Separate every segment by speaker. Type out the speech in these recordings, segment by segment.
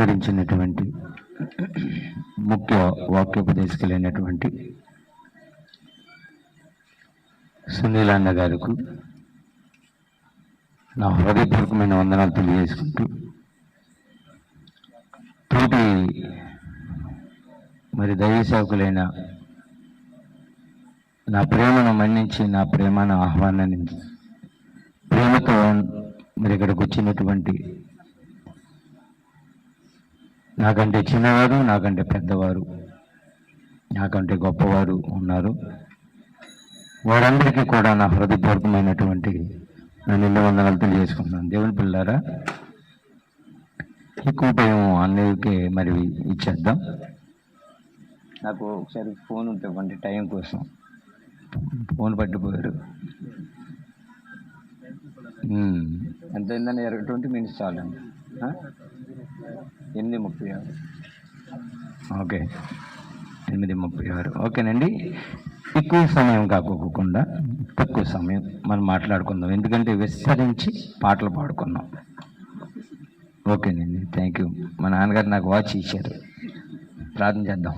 Speaker 1: అలంకరించినటువంటి ముఖ్య వాక్యోపదేశకులైనటువంటి సునీల్ సునీలాన్న గారికి నా హృదయపూర్వకమైన వందనాలు తెలియజేసుకుంటూ తోటి మరి దైవసేవకులైన నా ప్రేమను మన్నించి నా ప్రేమను ఆహ్వానాన్ని ప్రేమతో మరి ఇక్కడికి వచ్చినటువంటి నాకంటే చిన్నవారు నాకంటే పెద్దవారు నాకంటే గొప్పవారు ఉన్నారు. వారందరికీ కూడా నా హృదయపూర్వకమైనటువంటి నా నిండు వందనాలు తెలియజేసుకుంటున్నాను. దేవుని పిల్లారా ఎక్కువ భయం అన్నయ్యకి మరి ఇచ్చేద్దాం. నాకు ఒకసారి ఫోన్ ఉంటే ఇవ్వండి టైం కోసం. ఫోన్ పట్టిపోయారు. ఎంత అయిందని ఇరవై ట్వంటీ మినిట్స్ చాలండి. ఎనిమిది ముప్పై ఆరు. ఓకే. ఎనిమిది ముప్పై ఆరు. ఓకేనండి. ఎక్కువ సమయం కాకోకుండా తక్కువ సమయం మనం మాట్లాడుకుందాం. ఎందుకంటే విస్తరించి పాటలు పాడుకున్నాం. ఓకేనండి. థ్యాంక్ యూ మా నాన్నగారు నాకు వాచ్ ఇచ్చారు. ప్రార్థన చేద్దాం.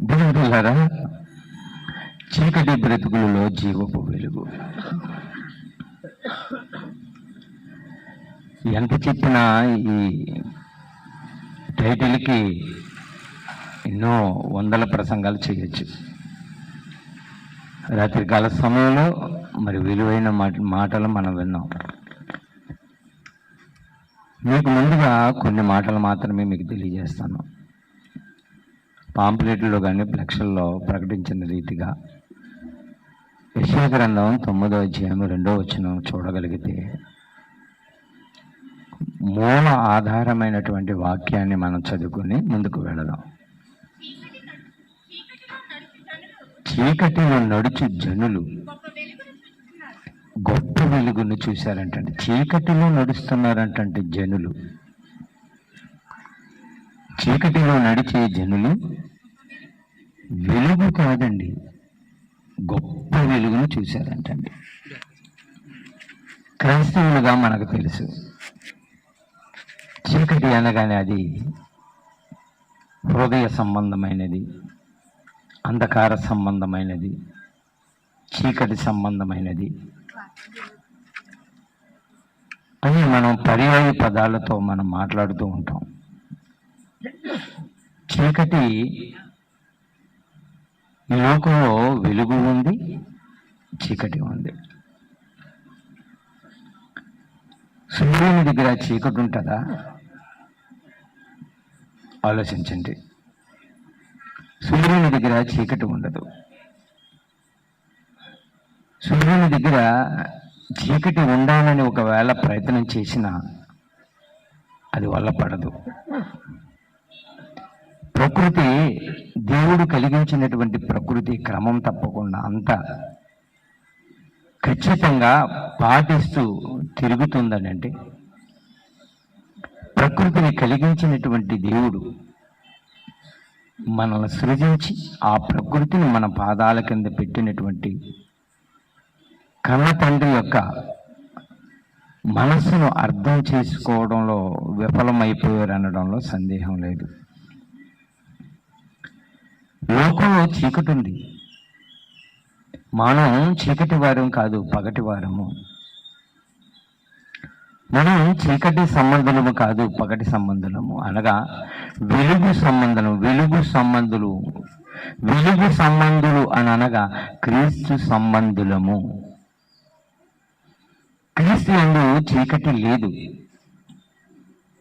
Speaker 1: దేవుడు చీకటి బ్రతుకులలో జీవపు వెలుగు. ఎంత చెప్పినా ఈ టైటిల్కి ఎన్నో వందల ప్రసంగాలు చేయొచ్చు. రాత్రికాల సమయంలో మరి విలువైన మాట మాటలు మనం విన్నాం. మీకు ముందుగా కొన్ని మాటలు మాత్రమే మీకు తెలియజేస్తాను. పాంప్లెట్లో కానీ ఫ్లెక్షల్లో ప్రకటించిన రీతిగా యశ్వ గ్రంథం తొమ్మిదో అధ్యాయం రెండో వచ్చిన చూడగలిగితే మూల ఆధారమైనటువంటి వాక్యాన్ని మనం చదువుకుని ముందుకు వెళదాం. చీకటిలో నడుచు జనులు గొప్ప వెలుగును చూశారంటండి. చీకటిలో నడుస్తున్నారంటంటే జనులు. చీకటిలో నడిచే జనులు వెలుగు కాదండి గొప్ప వెలుగును చూశారంటండి. క్రైస్తవులుగా మనకు తెలుసు. చీకటి అనగానే అది హృదయ సంబంధమైనది అంధకార సంబంధమైనది చీకటి సంబంధమైనది అని మనం పర్యాయ పదాలతో మనం మాట్లాడుతూ ఉంటాం. చీకటి ఈ లోకంలో వెలుగు ఉంది చీకటి ఉంది. సూర్యుని దగ్గర చీకటి ఉంటుందా? ఆలోచించండి. సూర్యుని దగ్గర చీకటి ఉండదు. సూర్యుని దగ్గర చీకటి ఉండాలని ఒకవేళ ప్రయత్నం చేసినా అది వల్ల పడదు. ప్రకృతి దేవుడు కలిగించినటువంటి ప్రకృతి క్రమం తప్పకుండా అంత ఖచ్చితంగా పాటిస్తూ తిరుగుతుందని అంటే ప్రకృతిని కలిగించినటువంటి దేవుడు మనల్ని సృజించి ఆ ప్రకృతిని మన పాదాల కింద పెట్టినటువంటి కన్న తండ్రి యొక్క మనస్సును అర్థం చేసుకోవడంలో విఫలమైపోయారు అనడంలో సందేహం లేదు. లోకంలో చీకటి ఉంది. మనం చీకటి వారం కాదు పగటి వారము. మనం చీకటి సంబంధులము కాదు పగటి సంబంధులము. అనగా వెలుగు సంబంధం వెలుగు సంబంధులు. వెలుగు సంబంధులు అని అనగా క్రీస్తు సంబంధులము. క్రీస్తు ఎందు చీకటి లేదు.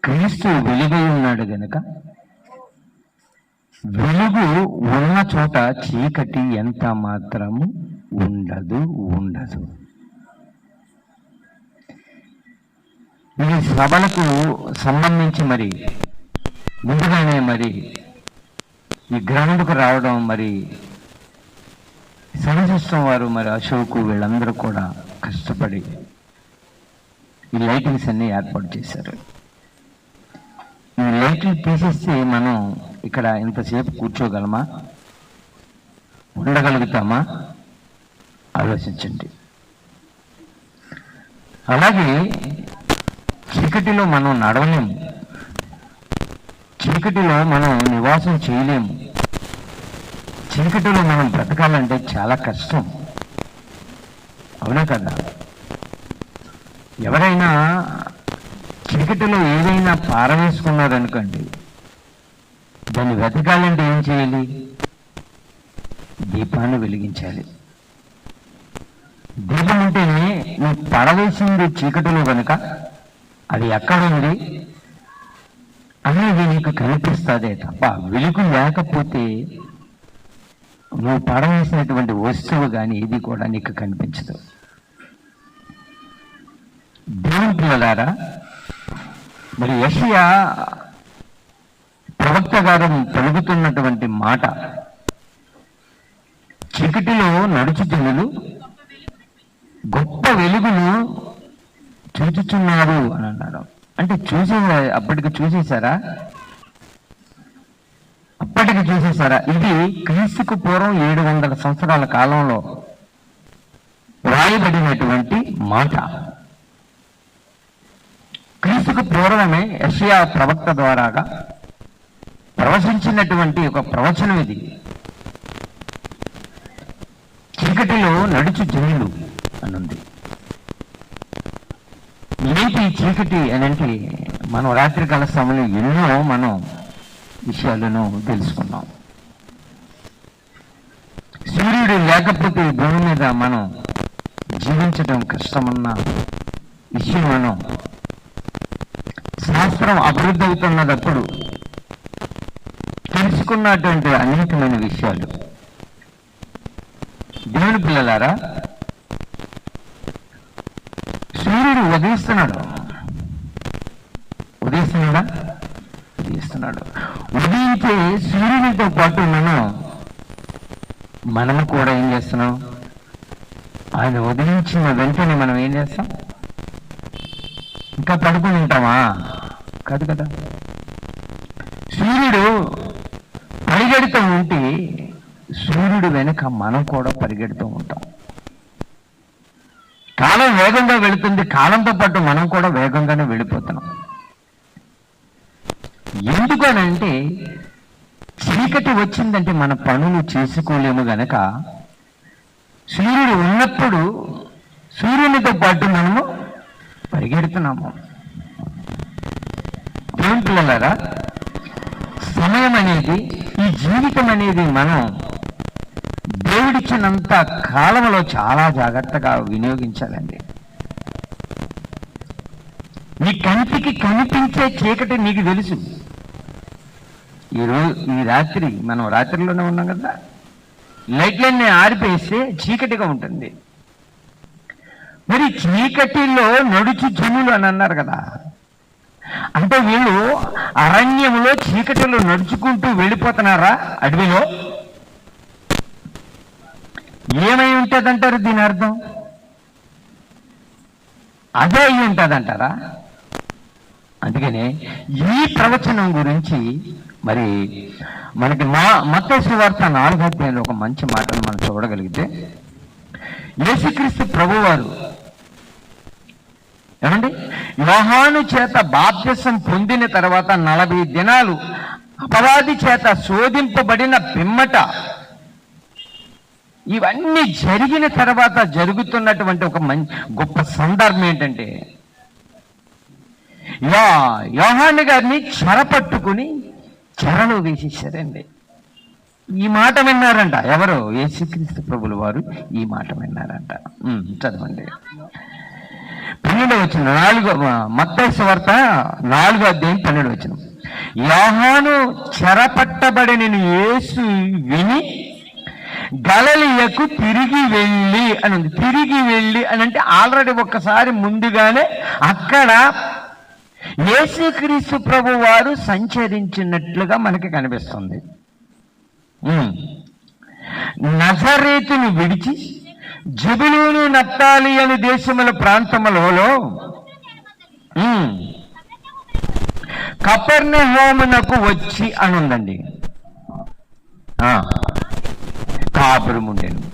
Speaker 1: క్రీస్తు వెలుగై ఉన్నాడు గనుక వెలుగు ఉన్న చోట చీకటి ఎంత మాత్రము? ఉండదు ఉండదు. ఇది సభలకు సంబంధించి మరి ముందుగానే మరి ఈ గ్రౌండ్కు రావడం మరి సహజస్వం వారు మరి అశోకు వీళ్ళందరూ కూడా కష్టపడి ఈ లైటింగ్స్ అన్ని ఏర్పాటు చేశారు. ఈ లైట్లు తీసేస్తే మనం ఇక్కడ ఇంతసేపు కూర్చోగలమా? ఉండగలుగుతామా? ఆలోచించండి. అలాగే చీకటిలో మనం నడవలేము. చీకటిలో మనం నివాసం చేయలేము. చీకటిలో మనం బ్రతకాలంటే చాలా కష్టం. అవునా కదా? ఎవరైనా చీకటిలో ఏదైనా పారవేసుకున్నారనుకోండి దాన్ని వెతకాలంటే ఏం చేయాలి? దీపాన్ని వెలిగించాలి. దీపం నువ్వు పడవేసింది చీకటిలో కనుక అది ఎక్కడ ఉంది అనేది నీకు కనిపిస్తుందే తప్ప వెలుగు లేకపోతే నువ్వు పడవేసినటువంటి వస్తువు కానీ ఇది కూడా నీకు కనిపించదు. దేవుని పిల్లలారా మరి యషియా ప్రవక్త గారు పలుకుతున్నటువంటి మాట చీకటిలో నడుచు జనులు గొప్ప వెలుగును చూచుచున్నాడు అని అన్నారు. అంటే చూసే అప్పటికి చూసేశారా? అప్పటికి చూసేశారా? ఇది క్రీస్తుకు పూర్వం ఏడు వందల సంవత్సరాల కాలంలో రాయబడినటువంటి మాట. క్రీస్తుకు పూర్వమే యషియా ప్రవక్త ద్వారాగా ప్రవచించినటువంటి ఒక ప్రవచనం ఇది. చీకటిలో నడుచు జనులు. అనుంది. నీటి చీకటి అని మనం రాత్రికాల సమయంలో ఎన్నో మనం విషయాలను తెలుసుకున్నాం. సూర్యుడు లేకపోతే భూమి మీద మనం జీవించడం కష్టమన్న విషయం మనం శాస్త్రం అభివృద్ధి అవుతున్నదప్పుడు తెలుసుకున్నటువంటి అనేకమైన విషయాలు. దేవుని పిల్లలారా సూర్యుడు ఉదయిస్తున్నాడు ఉదయిస్తున్నాడా ఉదయిస్తున్నాడు ఉదయించే సూర్యునితో పాటు మనం మనము కూడా ఏం చేస్తున్నాం? ఆయన ఉదయించిన వెంటనే మనం ఏం చేస్తాం? ఇంకా పడుకుని ఉంటామా? కాదు కదా. సూర్యుడు పరిగెడుతూ ఉంటే సూర్యుడు వెనుక మనం కూడా పరిగెడుతూ ఉంటాం. కాలం వేగంగా వెళుతుంది కాలంతో పాటు మనం కూడా వేగంగానే వెళ్ళిపోతున్నాం. ఎందుకనంటే చీకటి వచ్చిందంటే మన పనులు చేసుకోలేము గనక సూర్యుడు ఉన్నప్పుడు సూర్యునితో పాటు మనము పరిగెడుతున్నాము. ఏం పిల్లలారా సమయం అనేది ఈ జీవితం అనేది మనం దేవుడిచ్చినంత కాలంలో చాలా జాగ్రత్తగా వినియోగించాలండి. నీ కంటికి కనిపించే చీకటి నీకు తెలుసు. ఈరోజు ఈ రాత్రి మనం రాత్రిలోనే ఉన్నాం కదా? లైట్లన్నీ ఆరిపేస్తే చీకటిగా ఉంటుంది. మరి చీకటిలో నడుచు జనులు అని అన్నారు కదా? అంటే వీళ్ళు అరణ్యంలో చీకటిలో నడుచుకుంటూ వెళ్ళిపోతున్నారా? అడవిలో? ఏమై ఉంటుందంటారు దీని అర్థం? అదే అయి ఉంటుందంటారా? అందుకనే ఈ ప్రవచనం గురించి మరి మనకి మా మత్తయి వార్త నాలుగు అధ్యాయంలో ఒక మంచి మాటను మనం చూడగలిగితే యేసుక్రీస్తు ప్రభువారు ఏమండి? యోహాను చేత బాప్త్యసం పొందిన తర్వాత నలభై దినాలు అపవాది చేత శోధింపబడిన పిమ్మట ఇవన్నీ జరిగిన తర్వాత జరుగుతున్నటువంటి ఒక మంచి గొప్ప సందర్భం ఏంటంటే యా యోహాను గారిని చెరపట్టుకుని చెరలో వేసేసారండి ఈ మాట విన్నారంట. ఎవరు? యేసుక్రీస్తు ప్రభులు వారు ఈ మాట విన్నారంట. ఉమ్, చదవండి. పన్నెండు వచ్చిన నాలుగో మత్తైసు వార్త నాలుగో అధ్యాయం పన్నెండు వచ్చిన యోహాను చెరపట్టబడిన యేసు విని గలలియకు తిరిగి వెళ్ళి అని ఉంది. తిరిగి వెళ్ళి అని అంటే ఆల్రెడీ ఒక్కసారి ముందుగానే అక్కడ యేసుక్రీస్తు ప్రభు వారు సంచరించినట్లుగా మనకి కనిపిస్తుంది. ఉమ్. నజరేతును విడిచి జబులూను నత్తాలి అని దేశముల ప్రాంతములలో కపర్ణ హోమునకు వచ్చి అని ఉందండి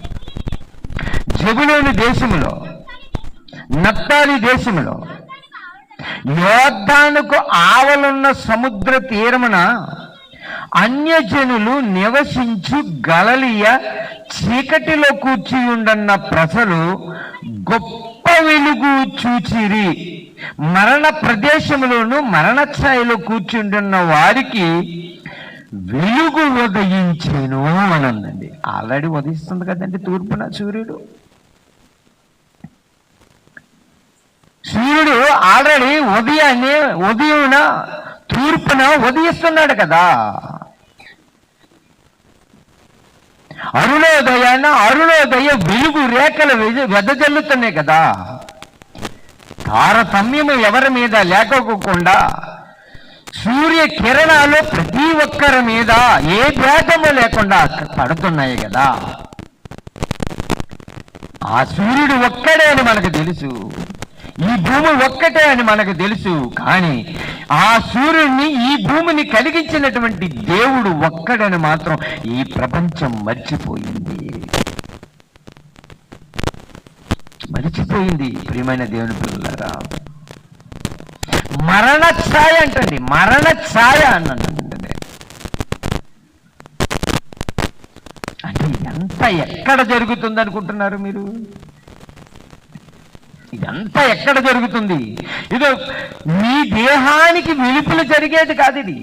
Speaker 1: ఆ, దేశములో నత్తాలి దేశములో యోద్ధానుకు ఆవలున్న సముద్ర తీరమున అన్యజనులు నివసించు గలలియ చీకటిలో కూర్చి ఉండన్న ప్రజలు గొప్ప వెలుగు చూచిరి. మరణ ప్రదేశములోను మరణ ఛాయలో కూర్చుంటున్న వారికి వెలుగు ఉదయించేను అని అందండి ఆల్రెడీ ఉదయిస్తుంది కదండి తూర్పున సూర్యుడు. సూర్యుడు ఆల్రెడీ ఉదయాన్నే ఉదయమున తూర్పున ఉదయిస్తున్నాడు కదా. అరుణోదయాన అరుణోదయ వెలుగు రేఖలు వెదజల్లుతున్నాయి కదా. తారతమ్యము ఎవరి మీద లేకపోకుండా సూర్య కిరణాలు ప్రతి ఒక్కరి మీద ఏ భేదము లేకుండా పడుతున్నాయి కదా. ఆ సూర్యుడు ఒక్కడే అని మనకు తెలుసు. ఈ భూమి ఒక్కటే అని మనకు తెలుసు. కానీ ఆ సూర్యుడిని ఈ భూమిని కలిగించినటువంటి దేవుడు ఒక్కడని మాత్రం ఈ ప్రపంచం మర్చిపోయింది. మరిచిపోయింది ప్రియమైన దేవుని పిల్లలారా. మరణ ఛాయ అంటండి. మరణ ఛాయ అన్నండి అంటే ఎంత ఎక్కడ జరుగుతుంది అనుకుంటున్నారు మీరు? ఇదంతా ఎక్కడ జరుగుతుంది? ఇది మీ దేహానికి వెలుపల జరిగేది కాదు ఇది.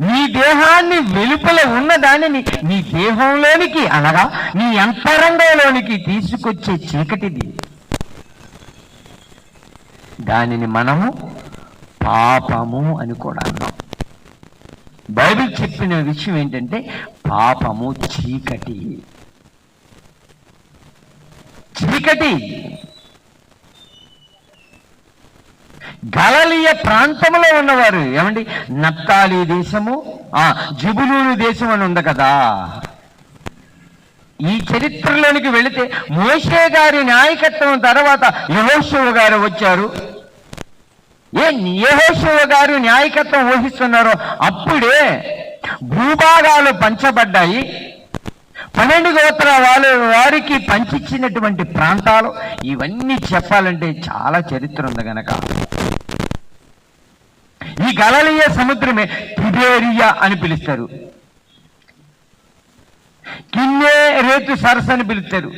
Speaker 1: నీ దేహాన్ని వెలుపల ఉన్న దానిని నీ దేహంలోనికి అనగా నీ అంతరంగంలోనికి తీసుకొచ్చే చీకటిది. దానిని మనము పాపము అని కూడా అన్నాం. బైబిల్ చెప్పిన విషయం ఏంటంటే పాపము చీకటి. చీకటి. గలలియ ప్రాంతంలో ఉన్నవారు ఏమండి? నత్తాలి దేశము ఆ జిబులూరు దేశం అని ఉంది కదా. ఈ చరిత్రలోనికి వెళితే మోషే గారి నాయకత్వం తర్వాత యహోశివ గారు వచ్చారు. ఏ యహోశివ గారు నాయకత్వం వహిస్తున్నారో అప్పుడే భూభాగాలు పంచబడ్డాయి. పన్నెండు గోత్ర వాళ్ళు వారికి పంచిచ్చినటువంటి ప్రాంతాలు. ఇవన్నీ చెప్పాలంటే చాలా చరిత్ర ఉంది గనక. ఈ గలలీయ సముద్రమే తిబేరియా అని పిలుస్తారు. గిన్నె రేతు సరస్సు అని పిలుస్తారు.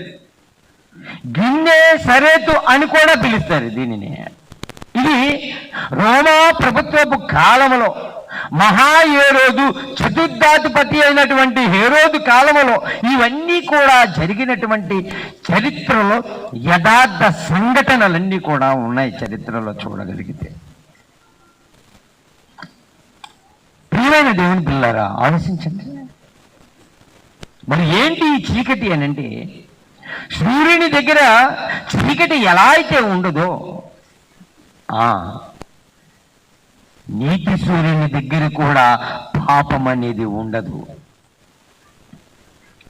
Speaker 1: గిన్నె సరేతు అని కూడా పిలుస్తారు దీనిని. ఇది రోమా ప్రభుత్వపు కాలములో మహాహేరోదు చతుర్థాధిపతి అయినటువంటి హేరోదు కాలములో ఇవన్నీ కూడా జరిగినటువంటి చరిత్రలో యథార్థ సంఘటనలన్నీ కూడా ఉన్నాయి చరిత్రలో చూడగలిగితే. ప్రియమైన దేవుని పిల్లరా ఆలోచించండి. మరి ఏంటి ఈ చీకటి అని అంటే సూర్యుని దగ్గర చీకటి ఎలా అయితే ఉండదో నీతి సూర్యుని దగ్గర కూడా పాపం అనేది ఉండదు.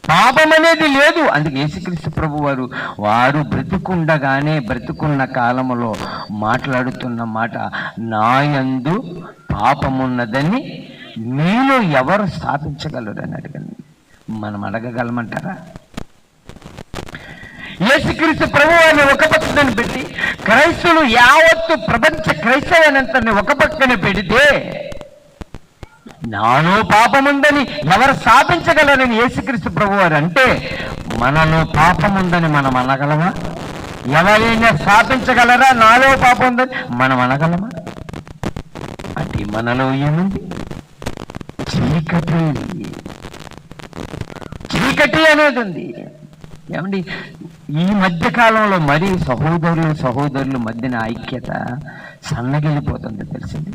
Speaker 1: పాపం అనేది లేదు. అందుకే యేసుక్రీస్తు ప్రభు వారు వారు బ్రతుకుండగానే బ్రతుకున్న కాలంలో మాట్లాడుతున్న మాట నాయందు పాపమున్నదని మీలో ఎవరు స్థాపించగలరు అని అడగండి. మనం అడగగలమంటారా? యేసుక్రీస్తు ప్రభు వారిని ఒక పక్కన పెట్టి క్రైస్తులు యావత్తు ప్రపంచ క్రైస్తవనంతని ఒక పక్కన పెడితే నాలో పాపముందని ఎవరు స్థాపించగలరని యేసుక్రీస్తు ప్రభు వారు అంటే మనలో పాపముందని మనం అనగలమా? ఎవరైనా స్థాపించగలరా? నాలో పాపం ఉందని మనం అనగలమా? అది మనలో ఏముంది? చీకటి చీకటి అనేది ఉంది. ఏమండి? ఈ మధ్య కాలంలో మరీ సహోదరులు సహోదరుల మధ్యన ఐక్యత సన్నగిలిపోతుంది తెలిసింది.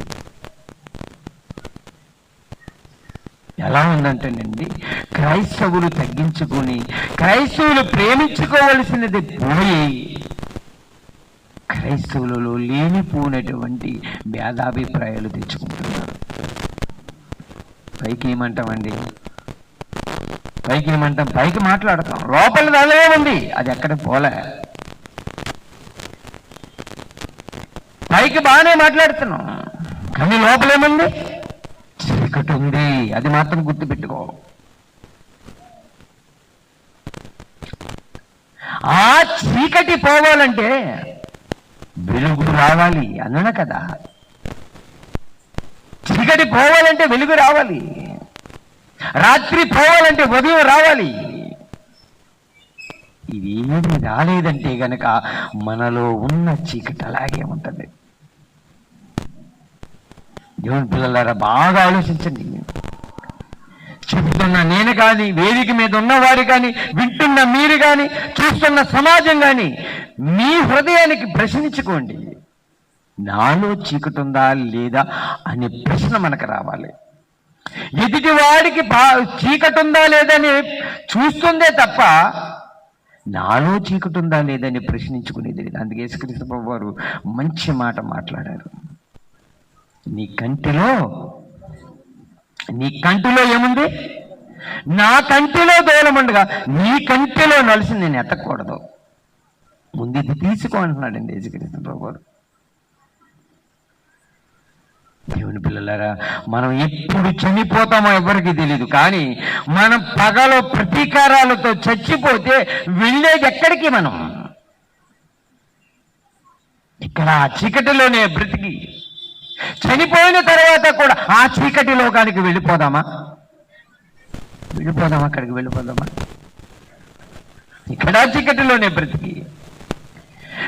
Speaker 1: ఎలా ఉందంటేనండి క్రైస్తవులు తగ్గించుకొని క్రైస్తవులు ప్రేమించుకోవలసినది పోయి క్రైస్తవులలో లేనిపోయినటువంటి భేదాభిప్రాయాలు తెచ్చుకుంటున్నారు. పైకి ఏమంటామండి? పైకి ఏమంటాం పైకి మాట్లాడతాం. లోపల దానిలో ఉంది. అది ఎక్కడ పోలే. పైకి బాగానే మాట్లాడుతున్నాం. కానీ లోపలేముంది చీకటి ఉంది. అది మాత్రం గుర్తుపెట్టుకో. ఆ చీకటి పోవాలంటే వెలుగు రావాలి. అన్న కదా? చీకటి పోవాలంటే వెలుగు రావాలి. రాత్రి పోవాలంటే ఉదయం రావాలి. ఇది ఏమి రాలేదంటే గనక మనలో ఉన్న చీకటి అలాగే ఉంటుంది. దేవుని పిల్లలారా బాగా ఆలోచించండి. చెబుతున్న నేను కానీ వేదిక మీద ఉన్నవారు కానీ వింటున్న మీరు కానీ చూస్తున్న సమాజం కానీ మీ హృదయానికి ప్రశ్నించుకోండి. నాలో చీకటి ఉందా లేదా అనే ప్రశ్న మనకు రావాలి. ఎదుటి వాడికి పా- చీకటి ఉందా లేదని చూస్తుందే తప్ప నాలో చీకటి ఉందా లేదని ప్రశ్నించుకునేది లేదు. అందుకే యేసుక్రీస్తు ప్రభు వారు మంచి మాట మాట్లాడారు. నీ కంటిలో నీ కంటిలో ఏముంది? నా కంటిలో దూలముండగా నీ కంటిలో నలిసి నేను ఎత్తకూడదు. ముందు ఇది తీసుకో అంటున్నాడండి యేసుక్రీస్తు ప్రభు వారు. దేవుని పిల్లలారా మనం ఎప్పుడు చనిపోతామో ఎవరికి తెలియదు కానీ మనం పగలో ప్రతీకారాలతో చచ్చిపోతే వెళ్ళేది ఎక్కడికి మనం? ఇక్కడ ఆ చీకటిలోనే బ్రతికి చనిపోయిన తర్వాత కూడా ఆ చీకటి లోకానికి వెళ్ళిపోదామా? వెళ్ళిపోదామా? అక్కడికి వెళ్ళిపోదామా? ఇక్కడ ఆ చీకటిలోనే బ్రతికి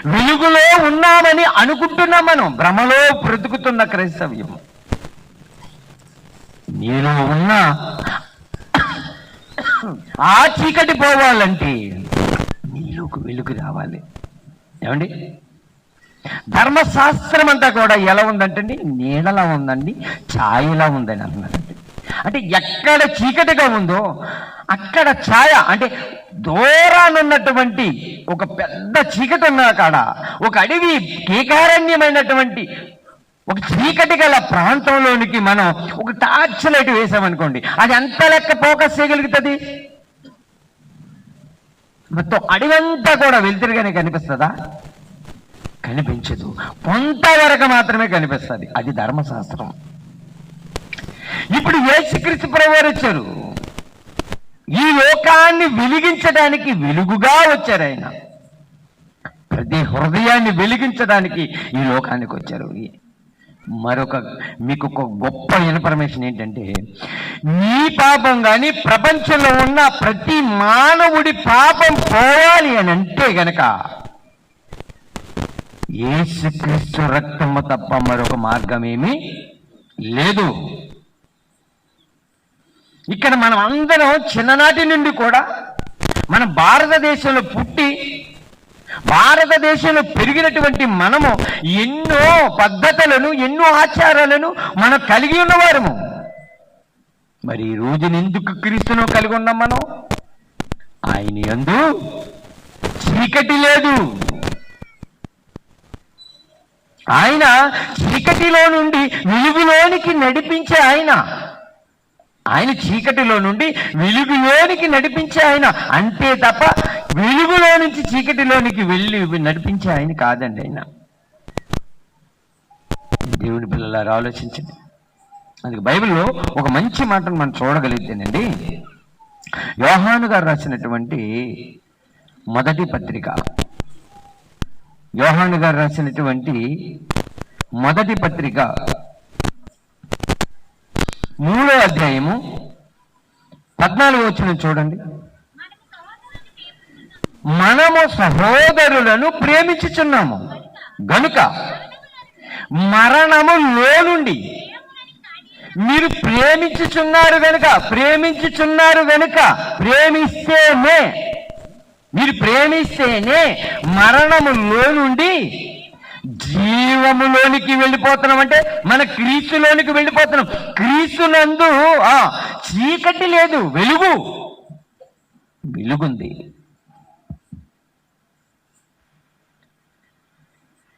Speaker 1: వెలుగులో ఉన్నామని అనుకుంటున్నాం మనం భ్రమలో బ్రతుకుతున్న క్రైస్తవ్యం. నీలో ఉన్న ఆ చీకటి పోవాలంటే నీలోకి వెలుగు రావాలి. ఏమండి? ధర్మశాస్త్రం అంతా కూడా ఎలా ఉందంటే నీడలా ఉందండి ఛాయలా ఉందని అన్నారండి అంటే ఎక్కడ చీకటిగా ఉందో అక్కడ ఛాయ అంటే దూరానున్నటువంటి ఒక పెద్ద చీకటి ఉన్న కాడ ఒక అడవి కీకారణ్యమైనటువంటి ఒక చీకటి గల ప్రాంతంలోనికి మనం ఒక టార్చ్ లైట్ వేసామనుకోండి అది ఎంత లెక్క ఫోకస్ చేయగలుగుతుంది? మొత్తం అడివంతా కూడా వెళ్తురుగానే కనిపిస్తుందా? కనిపించదు. కొంతవరకు మాత్రమే కనిపిస్తుంది. అది ధర్మశాస్త్రం. ఇప్పుడు యేసుక్రీస్తు ప్రభువారు వచ్చారు. ఈ లోకాన్ని వెలిగించడానికి వెలుగుగా వచ్చారు ఆయన. ప్రతి హృదయాన్ని వెలిగించడానికి ఈ లోకానికి వచ్చారు. మరొక మీకు ఒక గొప్ప ఇన్ఫర్మేషన్ ఏంటంటే నీ పాపం కానీ ప్రపంచంలో ఉన్న ప్రతి మానవుడి పాపం పోవాలి అని అంటే గనక ఏసుక్రీస్తు రక్తము తప్ప మరొక మార్గమేమీ లేదు. ఇక్కడ మనం అందరం చిన్ననాటి నుండి కూడా మన భారతదేశంలో పుట్టి భారతదేశంలో పెరిగినటువంటి మనము ఎన్నో పద్ధతులను ఎన్నో ఆచారాలను మనం కలిగి ఉన్నవారము. మరి ఈ రోజున ఎందుకు క్రీస్తును కలిగి ఉన్నాం మనం? ఆయన ఎందు చీకటి లేదు. ఆయన చీకటిలో నుండి నిలుగులోనికి నడిపించే ఆయన. ఆయన చీకటిలో నుండి వెలుగులోనికి నడిపించే ఆయన. అంతే తప్ప వెలుగులో నుంచి చీకటిలోనికి వెళ్ళి నడిపించే ఆయన కాదండి ఆయన. దేవుని పిల్లలారు ఆలోచించండి. అందుకే బైబిల్లో ఒక మంచి మాటను మనం చూడగలిగితేనండి యోహాను గారు రాసినటువంటి మొదటి పత్రిక యోహాను గారు రాసినటువంటి మొదటి పత్రిక మూడో అధ్యాయము పద్నాలుగు వచ్చిన చూడండి. మనము సహోదరులను ప్రేమించుచున్నాము. గనుక మరణము లోనుండి మీరు ప్రేమించుచున్నారు గనుక ప్రేమించుచున్నారు గనుక ప్రేమిస్తేనే మీరు ప్రేమిస్తేనే మరణము లోనుండి జీవములోనికి వెళ్ళిపోతున్నాం అంటే మన క్రీస్తులోనికి వెళ్ళిపోతున్నాం. క్రీస్తునందు ఆ చీకటి లేదు వెలుగు. వెలుగుంది.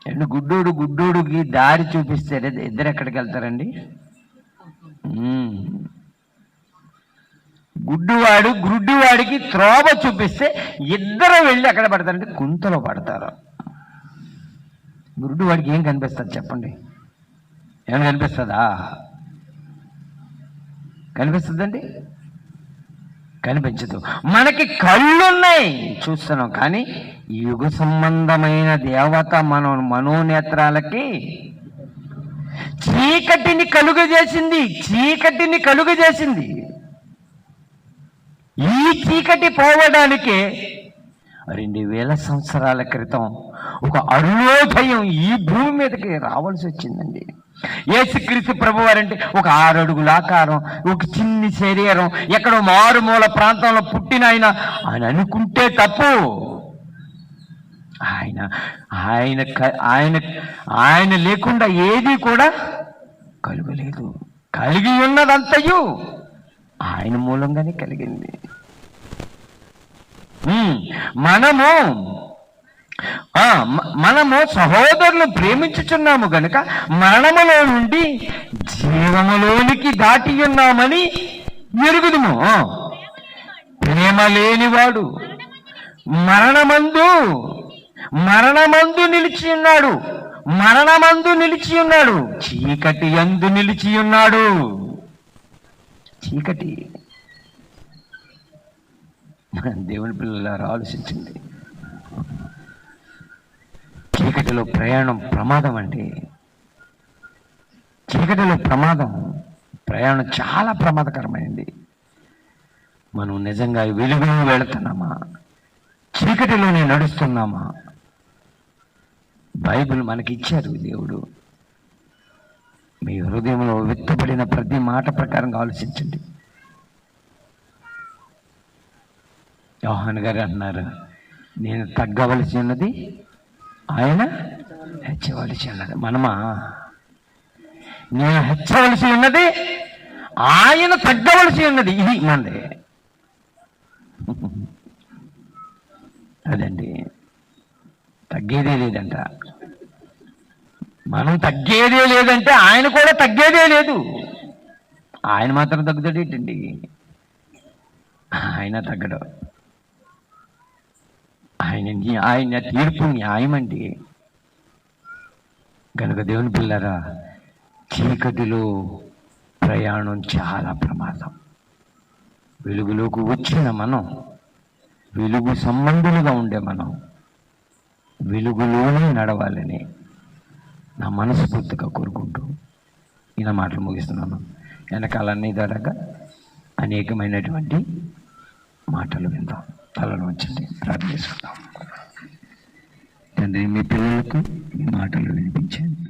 Speaker 1: అండ్ గుడ్డోడు గుడ్డోడుకి దారి చూపిస్తే ఇద్దరు ఎక్కడికి వెళ్తారండి? మ్మ్. గుడ్డువాడు గుడ్డివాడికి త్రోవ చూపిస్తే ఇద్దరు వెళ్ళి ఎక్కడ పడతారంటే కుంతలో పడతారు. గుడ్డివాడికి ఏం కనిపిస్తుంది చెప్పండి? ఏమైనా కనిపిస్తుందా? కనిపిస్తుందండి? కనిపించదు. మనకి కళ్ళున్నాయి చూస్తున్నాం కానీ యుగ సంబంధమైన దేవత మన మనోనేత్రాలకి చీకటిని కలుగజేసింది చీకటిని కలుగజేసింది ఈ చీకటి పోవడానికే రెండు వేల సంవత్సరాల క్రితం ఒక అరుణోదయం ఈ భూమి మీదకి రావాల్సి వచ్చిందండి. ఏసుక్రీస్తు ప్రభు వారంటే ఒక ఆరు అడుగుల ఆకారం ఒక చిన్ని శరీరం ఎక్కడో మారుమూల ప్రాంతంలో పుట్టిన ఆయన. అని అనుకుంటే తప్పు. ఆయన ఆయన క- ఆయన ఆయన లేకుండా ఏది కూడా కలుగలేదు. కలిగి ఉన్నదంతయు ఆయన మూలంగానే కలిగింది. మనము ఆ, మనము సహోదరులు ప్రేమించుచున్నాము గనుక మరణములో నుండి జీవములోనికి దాటి ఉన్నామని ఎరుగుదుము. ప్రేమ లేనివాడు మరణమందు మరణమందు నిలిచి ఉన్నాడు మరణమందు నిలిచి ఉన్నాడు చీకటి అందు నిలిచి ఉన్నాడు. చీకటి దేవుని పిల్లలారా ఆలోచించండి. చీకటిలో ప్రయాణం ప్రమాదం అండి చీకటిలో ప్రమాదం ప్రయాణం చాలా ప్రమాదకరమైంది. మనం నిజంగా వెలుగులో వెళుతున్నామా? చీకటిలోనే నడుస్తున్నామా? బైబిల్ మనకి ఇచ్చారు దేవుడు. మీ హృదయంలో విత్తబడిన ప్రతి మాట ప్రకారంగా ఆలోచించండి. యోహాన్ గారు అంటున్నారు. నేను తగ్గవలసి ఉన్నది ఆయన హెచ్చవలసి ఉన్నది. మనమా? నేను హెచ్చవలసి ఉన్నది ఆయన తగ్గవలసి ఉన్నది. ఇది మనది అదండి. తగ్గేదే లేదంట. మనం తగ్గేదే లేదంటే ఆయన కూడా తగ్గేదే లేదు. ఆయన మాత్రం తగ్గుతాడేటండి ఆయన తగ్గడం. ఆయన ఆయన తీర్పు న్యాయమండి కనుక దేవుని పిల్లరా చీకటిలో ప్రయాణం చాలా ప్రమాదం. వెలుగులోకి వచ్చిన మనం వెలుగు సంబంధులుగా ఉండే మనం వెలుగులోనే నడవాలని నా మనస్ఫూర్తిగా కోరుకుంటూ ఈయన మాటలు ముగిస్తున్నాను. వెనకాలన్నీ ధరగా అనేకమైనటువంటి మాటలు విందాం. స్థలంలో ఉంచండి. ప్రార్థన చేసుకుందాం. తండ్రి మీ పిల్లలకు మీ మాటలు వినిపించండి.